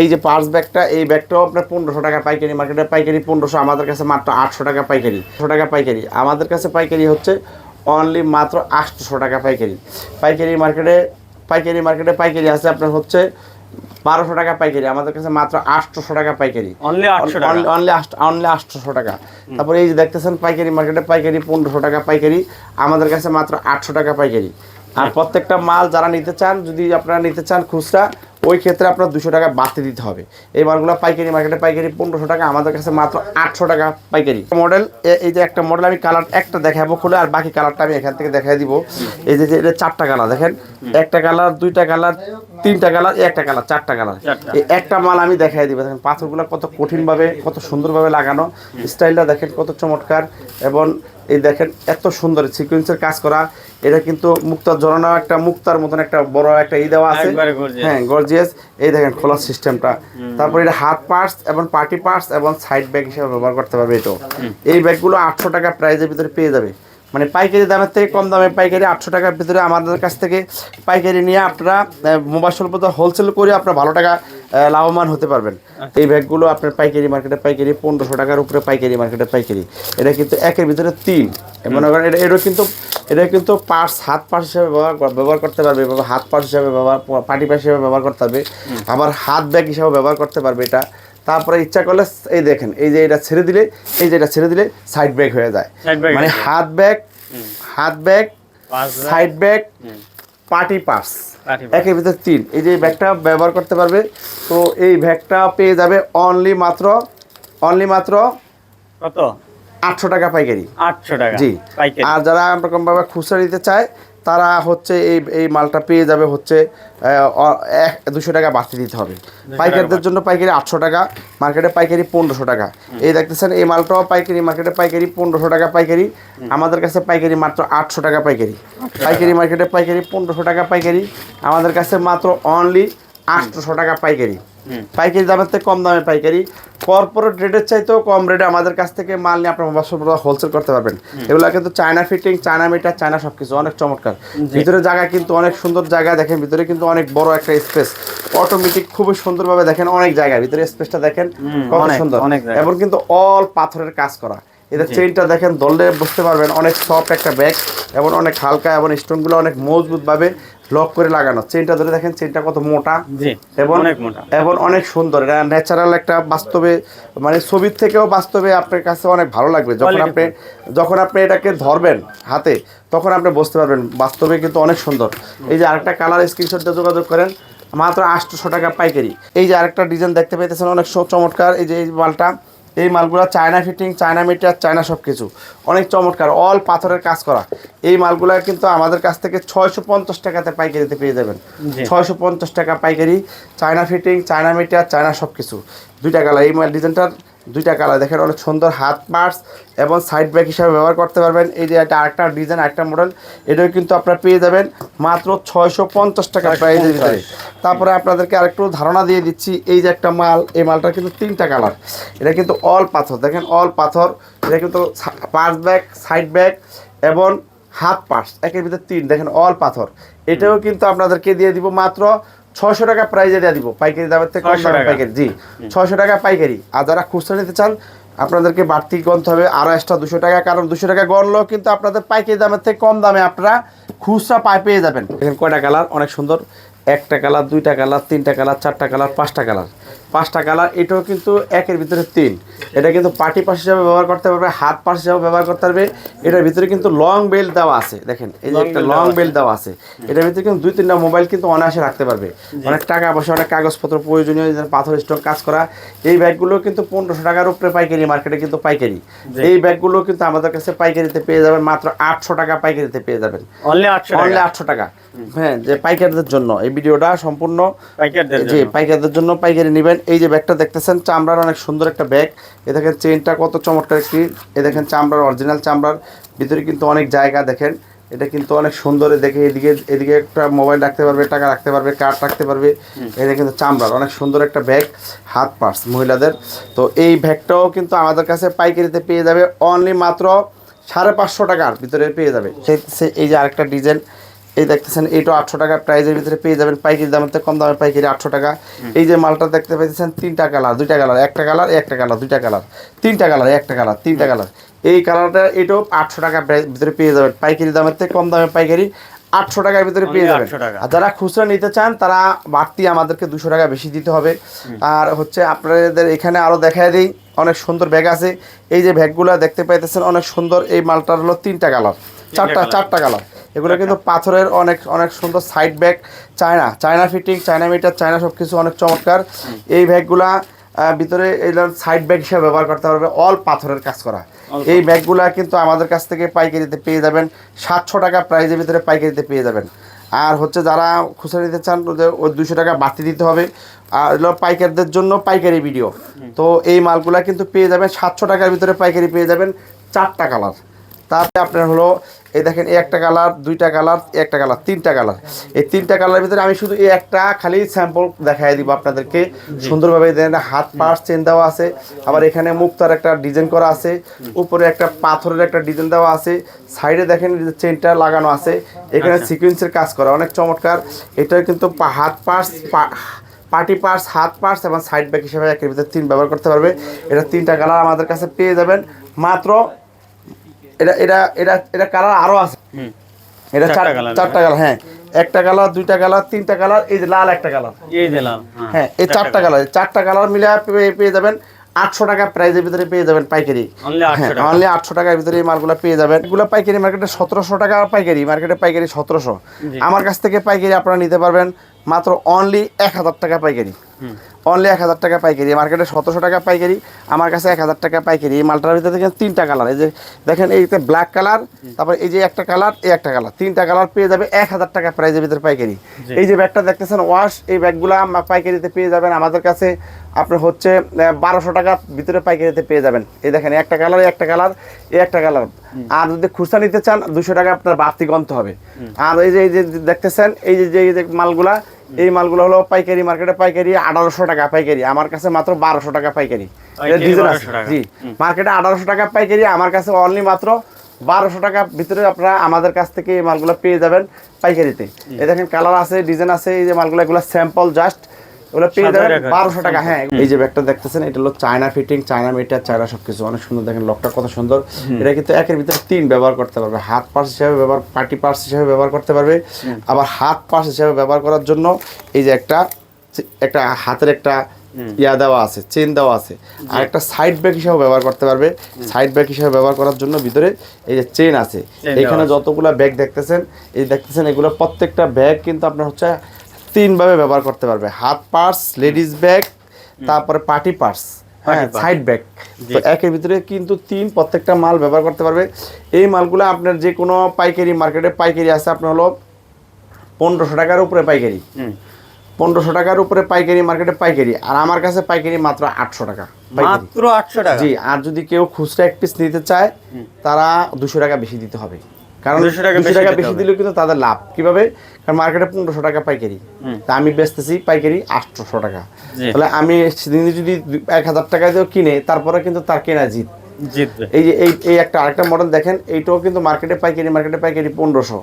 এই যে পার্স ব্যাগটা এই ব্যাগটাও আপনার পনেরোশো টাকা পাইকারি মার্কেটে। পাইকারি পনেরোশো আমাদের কাছে মাত্র আটশো টাকা পাইকারি। আটশো টাকা পাইকারি। আমাদের কাছে পাইকারি হচ্ছে অনলি মাত্র আটশোশো টাকা পাইকারি। পাইকারি মার্কেটে পাইকারি মার্কেটে পাইকারি আছে আপনার হচ্ছে বারোশো টাকা পাইকারি। আমাদের কাছে মাত্র আটশোশো টাকা পাইকারি। অনলি অনলি অনলি আটশোশো টাকা। তারপরে এই যে দেখতেছেন পাইকারি মার্কেটে পাইকারি পনেরোশো টাকা পাইকারি। আমাদের কাছে মাত্র আটশো টাকা পাইকারি। আর প্রত্যেকটা মাল যারা নিতে চান যদি আপনারা নিতে চান খুচরা ওই ক্ষেত্রে আপনার দুশো টাকা বাড়তি দিতে হবে। এই মালগুলো পাইকারি মার্কেটে পাইকারি পনেরোশো টাকা, আমাদের কাছে মাত্র আটশো টাকা পাইকারি। মডেল এই যে একটা মডেল আমি কালার একটা দেখাবো খুলে, আর বাকি কালারটা আমি এখান থেকে দেখাই দিব। এই যে এটা চারটা কালার দেখেন। একটা কালার দুইটা কালার তিনটা কালার একটা কালার চারটা কালার। একটা মাল আমি দেখাই দিব। দেখেন পাথরগুলো কত কঠিনভাবে কত সুন্দরভাবে লাগানো। স্টাইলটা দেখেন কত চমৎকার এবং এই দেখেন এত সুন্দর সিকুয়েন্সের কাজ করা। এটা কিন্তু মুক্তার জড়ানো একটা মুক্তার মতন একটা বড় একটা ই দেওয়া আছে। হ্যাঁ গর্জিয়াস এই দেখেন খোলার সিস্টেমটা। তারপর এটা হাত পার্টস এবং পার্টি পার্টস এবং সাইড ব্যাগ হিসেবে ব্যবহার করতে পারবে এটাও। এই ব্যাগগুলো আটশো টাকা প্রাইজের ভিতরে পেয়ে যাবে। মানে পাইকারি দামের থেকে কম দামে পাইকারি আটশো টাকার ভিতরে আমাদের কাছ থেকে পাইকারি নিয়ে আপনারা মোবাইল স্বল্প হোলসেল করে আপনারা ভালো টাকা লাভবান হতে পারবেন। এই ব্যাগগুলো আপনার পাইকারি মার্কেটে পাইকারি পনেরোশো টাকার উপরে পাইকারি মার্কেটে পাইকারি। এটা কিন্তু একের ভিতরে তিন। মনে করেন এটা এটা কিন্তু এটা কিন্তু পার্স হাত পার্স হিসাবে ব্যবহার ব্যবহার করতে পারবে হাত পার্স হিসাবে ব্যবহার পার্টি পার্স হিসাবে ব্যবহার করতে পারবে আবার হাত ব্যাগ হিসাবে ব্যবহার করতে পারবে এটা। তারপরে ইচ্ছা করলে এই দেখেন এই যে এটা ছেড়ে দিলে এই যে এটা ছেড়ে দিলে সাইড ব্যাগ হয়ে যায়। মানে হাত ব্যাগ হাত bag side bag party purse একের ভিতরে তিন। এই যে ব্যাগটা ব্যবহার করতে পারবে তো এই ব্যাগটা পেয়ে যাবে অনলি মাত্র অনলি মাত্র কত? আটশো টাকা পাইকারি। আটশো টাকা জি। আর যারা এরকমভাবে খুচরা নিতে চায় তারা হচ্ছে এই এই মালটা পেয়ে যাবে হচ্ছে এক দুশো টাকা বাড়তি দিতে হবে। পাইকারদের জন্য পাইকারি আটশো টাকা মার্কেটে পাইকারি পনেরোশো টাকা। এই দেখতেছেন এই মালটাও পাইকারি মার্কেটে পাইকারি পনেরোশো টাকা পাইকারি। আমাদের কাছে পাইকারি মাত্র আটশো টাকা পাইকারি। পাইকারি মার্কেটে পাইকারি পনেরোশো টাকা পাইকারি। আমাদের কাছে মাত্র অনলি আটশোশো টাকা পাইকারি। পাইকারি দামের থেকে কম দামে পাইকারি। কর্পোরেট রেটের চাইতেও কম রেটে আমাদের কাছ থেকে মাল নিয়ে আপনার মোবাইল হোলসেল করতে পারবেন। এগুলো কিন্তু China fitting China meter China সব কিছু অনেক চমৎকার। ভিতরে জায়গা কিন্তু অনেক সুন্দর জায়গা দেখেন ভিতরে কিন্তু অনেক বড় একটা স্পেস অটোমেটিক খুবই সুন্দরভাবে দেখেন অনেক জায়গা ভিতরে স্পেসটা দেখেন কত অনেক, সুন্দর। অনেক এবং কিন্তু অল পাথরের কাজ করা। এদের চেইনটা দেখেন দললে বুঝতে পারবেন অনেক সফট একটা ব্যাগ এবং অনেক হালকা এবং স্টোনগুলো অনেক মজবুতভাবে লক করে লাগানো। চেনটা ধরে দেখেন চেইনটা কত মোটা। এবং অনেক মোটা। এবং অনেক সুন্দর। এটা ন্যাচারাল একটা বাস্তবে মানে ছবির থেকেও বাস্তবে আপনার কাছে অনেক ভালো লাগবে। যখন আপনি যখন আপনি এটাকে ধরবেন হাতে তখন আপনি বুঝতে পারবেন বাস্তবে কিন্তু অনেক সুন্দর। এই যে আরেকটা কালার স্ক্রিনশট দিয়ে যোগাযোগ করেন মাত্র আটশোশো টাকা পাইকারি। এই যে আরেকটা ডিজাইন দেখতে পাইতেছেন অনেক চমৎকার। এই যে এই মালটা এই মালগুলো China fitting China meter China সব কিছু অনেক চমৎকার অল পাথরের কাজ করা। এই মালগুলা কিন্তু আমাদের কাছ থেকে ছয়শো পঞ্চাশ টাকাতে পাইকারিতে পেয়ে যাবেন। ছয়শো পঞ্চাশ টাকা পাইকারি China fitting China meter China সব কিছু দুইটা কালার এই মাল ডিজাইনটার দুইটা কালার দেখেন অনেক সুন্দর হাত পার্টস এবং সাইড ব্যাগ হিসাবে ব্যবহার করতে পারবেন। এই যে একটা আরেকটা ডিজাইন একটা মডেল এটাও কিন্তু আপনারা পেয়ে যাবেন মাত্র ছয়শো পঞ্চাশ টাকা প্রাইজের ভিতরে। তারপরে আপনাদেরকে আরেকটু ধারণা দিয়ে দিচ্ছি এই যে একটা মাল এই মালটা কিন্তু তিনটা কালার এটা কিন্তু অল পাথর দেখেন অল পাথর। এটা কিন্তু পার্স ব্যাগ সাইড ব্যাগ এবং হাত পার্স একের ভিতরে তিন দেখেন অল পাথর। এটাও কিন্তু আপনাদেরকে দিয়ে দিব মাত্র ছয়শো টাকা প্রাইজে দিয়ে দিব। পাইকারি দামের থেকে কম দামে পাইকারি। জি ছয়শো টাকা পাইকারি। আর যারা খুচরা নিতে চান আপনাদেরকে বাড়তি গণতে হবে আড়াইশটা দুশো টাকা। কারণ দুশো টাকা গণলেও কিন্তু আপনাদের পাইকারি দামের থেকে কম দামে আপনারা খুচরা পাই পেয়ে যাবেন। এখানে কয়টা কালার অনেক সুন্দর। একটা কালার দুইটা কালার তিনটা কালার চারটা কালার পাঁচটা কালার পাঁচটা কালার এটাও কিন্তু একের ভিতরে তিন। এটা কিন্তু পার্টি পাস হিসাবে ব্যবহার করতে পারবে হাত পাস হিসাবে ব্যবহার করতে পারবে। এটার ভিতরে কিন্তু লং বেল্ট দেওয়া আছে দেখেন এই যে একটা লং বেল্ট দেওয়া আছে। এটার ভিতরে কিন্তু দুই তিনটা মোবাইল কিন্তু অনায়াসে রাখতে পারবে। অনেক টাকা পয়সা অনেক কাগজপত্র প্রয়োজনীয় পাথর স্টক কাজ করা এই ব্যাগগুলো কিন্তু পনেরোশো টাকার উপরে পাইকারি মার্কেটে কিন্তু পাইকারি। এই ব্যাগগুলো কিন্তু আমাদের কাছে পাইকারিতে পেয়ে যাবেন মাত্র আটশো টাকা পাইকারিতে পেয়ে যাবেন। অনলি আটশো টাকা। হ্যাঁ যে পাইকারদের জন্য। এই ভিডিওটা সম্পূর্ণ পাইকারদের জি পাইকারদের জন্য পাইকারি নেবেন। এই যে ব্যাগটা দেখতেছেন চামড়ার অনেক সুন্দর একটা ব্যাগ। এ দেখেন চেনটা কত চমৎকার একটি। এ দেখেন চামড়ার অরিজিনাল চামড়ার। ভিতরে কিন্তু অনেক জায়গা দেখেন। এটা কিন্তু অনেক সুন্দর দেখে এদিকে এদিকে একটা মোবাইল রাখতে পারবে টাকা রাখতে পারবে কার্ড রাখতে পারবে। এটা কিন্তু চামড়ার অনেক সুন্দর একটা ব্যাগ হাত পার্স মহিলাদের। তো এই ব্যাগটাও কিন্তু আমাদের কাছে পাইকারিতে পেয়ে যাবে। অনলি মাত্র সাড়ে পাঁচশো টাকার ভিতরে পেয়ে যাবে। সে- সে- এই যে আরেকটা ডিজাইন এই দেখতেছেন এইটা আটশো টাকা প্রাইজের ভিতরে পেয়ে যাবেন। পাইকারি দামের থেকে কম দামের পাইকারি আটশো টাকা। এই যে মালটা দেখতে পাইতেছেন তিনটা কালার দুইটা কালার একটা কালার একটা কালার দুইটা কালার তিনটা কালার একটা কালার তিনটা কালার এই কালারটা এটাও আটশো টাকা ভিতরে পেয়ে যাবেন। পাইকারি দামের থেকে কম দামের পাইকারি আটশো টাকার ভিতরে পেয়ে যাবেন। আর যারা খুচরা নিতে চান তারা বাড়তি আমাদেরকে দুশো টাকা বেশি দিতে হবে। আর হচ্ছে আপনাদের এখানে আরও দেখায় দিই অনেক সুন্দর ব্যাগ আছে। এই যে ব্যাগগুলো দেখতে পাইতেছেন অনেক সুন্দর। এই মালটার হলো তিনটা কালার চারটা চারটা কালার এগুলো কিন্তু পাথরের অনেক অনেক সুন্দর side bag China China fitting China meter China সব কিছু অনেক চমৎকার। এই ব্যাগগুলা ভিতরে এই ধরনের সাইড ব্যাগ হিসেবে ব্যবহার করতে পারবে অল পাথরের কাজ করা। এই ব্যাগগুলা কিন্তু আমাদের কাছ থেকে পাইকারিতে পেয়ে যাবেন সাতশো টাকা প্রাইজের ভিতরে পাইকারিতে পেয়ে যাবেন। আর হচ্ছে যারা খুচরা নিতে চান ওদের ওই দুশো টাকা বাড়তি দিতে হবে। আর হলো পাইকারদের জন্য পাইকারি ভিডিও তো এই মালগুলা কিন্তু পেয়ে যাবেন সাতশো টাকার ভিতরে পাইকারি পেয়ে যাবেন চারটা কালার তারপরে আপনার হলো এই দেখেন এই একটা কালার দুইটা কালার একটা কালার তিনটা কালার এই তিনটা কালারের ভিতরে আমি শুধু এই একটা খালি স্যাম্পল দেখাই দিব আপনাদেরকে। সুন্দরভাবে দেখেন হাত পাশ চেন দেওয়া আছে। আবার এখানে মুক্তার একটা ডিজাইন করা আছে। উপরে একটা পাথরের একটা ডিজাইন দেওয়া আছে। সাইডে দেখেন চেনটা লাগানো আছে। এখানে সিকুয়েন্সের কাজ করা অনেক চমৎকার। এটা কিন্তু হাত পাশ পার্টি পার্স হাত পার্স এবং সাইড ব্যাগ হিসেবে একের ভিতরে তিন ব্যবহার করতে পারবে। এটা তিনটা কালার আমাদের কাছে পেয়ে যাবেন। মাত্র এটা এটা এটা এটা কালার আরও আছে। এটা চার- চারটা কালার হ্যাঁ। একটা কালার দুইটা কালার তিনটা কালার এই যে লাল একটা কালার এই দিলাম হ্যাঁ। এই চারটা কালার চারটা কালার মিলে পেয়ে- যাবেন আটশো টাকা প্রাইজের ভিতরে পেয়ে যাবেন পাইকারি। অনলি আটশো আটশো টাকার ভিতরে এই মালগুলো পেয়ে যাবেন। এগুলো পাইকারি মার্কেটে সতেরোশো টাকা পাইকারি মার্কেটে পাইকারি সতেরোশো। আমার কাছ থেকে পাইকারি আপনারা নিতে পারবেন। মাত্র অনলি এক হাজার টাকা পাইকারি। অনলি এক হাজার টাকা পাইকারি। মার্কেটে সতেরোশো টাকা পাইকারি। আমার কাছে এক হাজার টাকা পাইকারি। এই মালটার ভিতরে দেখেন তিনটা কালার এই যে দেখেন এইতে ব্ল্যাক কালার তারপর এই যে একটা কালার এই একটা কালার তিনটা কালার পেয়ে যাবে এক হাজার টাকা প্রাইজের ভিতরে পাইকারি। এই যে ব্যাগটা দেখতেছেন ওয়াশ এই ব্যাগগুলো পাইকারিতে পেয়ে যাবেন। আমাদের কাছে আপনার হচ্ছে বারোশো টাকার ভিতরে পাইকারিতে পেয়ে যাবেন। এই দেখেন একটা কালার একটা কালার এই একটা কালার আর যদি খুচরা নিতে চান দুশো টাকা আপনার বাড়তি গন্তে হবে আর এই যে এই যে দেখতেছেন এই যে যে এই যে মালগুলা এই মালগুলো হলো পাইকারি মার্কেটে পাইকারি আঠারোশো টাকা পাইকারি। আমার কাছে মাত্র বারোশো টাকা পাইকারি। পাইকারি এর ডিজাইন আছে। 1200 টাকা। জি মার্কেটে আঠারোশো টাকা পাইকারি আমার কাছে অনলি মাত্র বারোশো টাকা ভিতরে আপনারা আমাদের কাছ থেকে এই মালগুলো পেয়ে যাবেন পাইকারিতে। এ দেখেন কালার আছে ডিজাইন আছে এই যে মালগুলো এগুলো স্যাম্পল জাস্ট ওগুলো পেয়ে যাবেন বারোশো টাকা হ্যাঁ। এই যে ব্যাগটা দেখতেছেন এটা হলো China fitting China meter China সব কিছু অনেক সুন্দর দেখেন লকটা কত সুন্দর। এটা কিন্তু একের ভিতরে তিন ব্যবহার করতে পারবে। হাত পার্স হিসাবে ব্যবহার পার্টি পার্স হিসাবে ব্যবহার করতে পারবে। আবার হাত পার্স হিসাবে ব্যবহার করার জন্য এই যে একটা একটা হাতের একটা ইয়া দেওয়া আছে চেন দেওয়া আছে। আর একটা সাইড ব্যাগ হিসাবে ব্যবহার করতে পারবে। সাইড ব্যাগ হিসাবে ব্যবহার করার জন্য ভিতরে এই যে চেন আছে। এখানে যতগুলা ব্যাগ দেখতেছেন এই দেখতেছেন এগুলো প্রত্যেকটা ব্যাগ কিন্তু আপনার হচ্ছে তিনভাবে ব্যবহার করতে পারবে। হাত পার্স লেডিস ব্যাগ তারপরে পার্টি পার্স হ্যাঁ সাইড ব্যাগ। তো একের ভিতরে কিন্তু তিন প্রত্যেকটা মাল ব্যবহার করতে পারবে। এই মালগুলো আপনার যে কোনো পাইকারি মার্কেটে পাইকারি আছে আপনার হলো পনেরোশো টাকার উপরে পাইকারি। পনেরোশো টাকার উপরে পাইকারি মার্কেটে পাইকারি। আর আমার কাছে পাইকারি মাত্র আটশো টাকা মাত্র আটশো টাকা? জি আর যদি কেউ খুচরা এক পিস নিতে চায় তারা দুশো টাকা বেশি দিতে হবে। কারণ 200 টাকা দুশো টাকা বেশি। দিলেও কিন্তু তাদের লাভ। কীভাবে? কারণ মার্কেটে পনেরোশো টাকা পাইকারি। তা আমি বেচতেছি পাইকারি আটশোশো টাকা। তাহলে আমি সেদিন যদি এক হাজার টাকা দিয়েও কিনে তারপরে কিন্তু তার কেনা জিত। এই যে এই এই একটা আরেকটা মডেল দেখেন এইটাও কিন্তু মার্কেটে পাইকারি মার্কেটে পাইকারি পনেরোশো।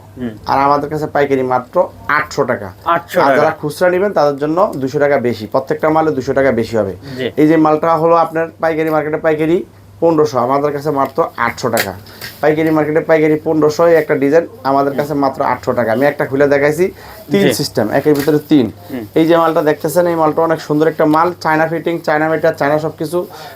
আর আমাদের কাছে পাইকারি মাত্র আটশো টাকা। আটশো আর যারা খুচরা নেবেন তাদের জন্য দুশো টাকা বেশি। প্রত্যেকটা মালে দুশো টাকা বেশি হবে। এই যে মালটা হলো আপনার পাইকারি মার্কেটে পাইকারি পনেরোশো আমাদের কাছে মাত্র আটশো টাকা। পাইকারি মার্কেটে পাইকারি পনেরোশো একটা ডিজাইন আমাদের কাছে মাত্র আটশো টাকা। আমি একটা খুলে দেখাইছি তিন সিস্টেম একের ভিতরে তিন। এই যে মালটা দেখতেছেন এই মালটা অনেক সুন্দর একটা মাল China fitting China meter China সব কিছু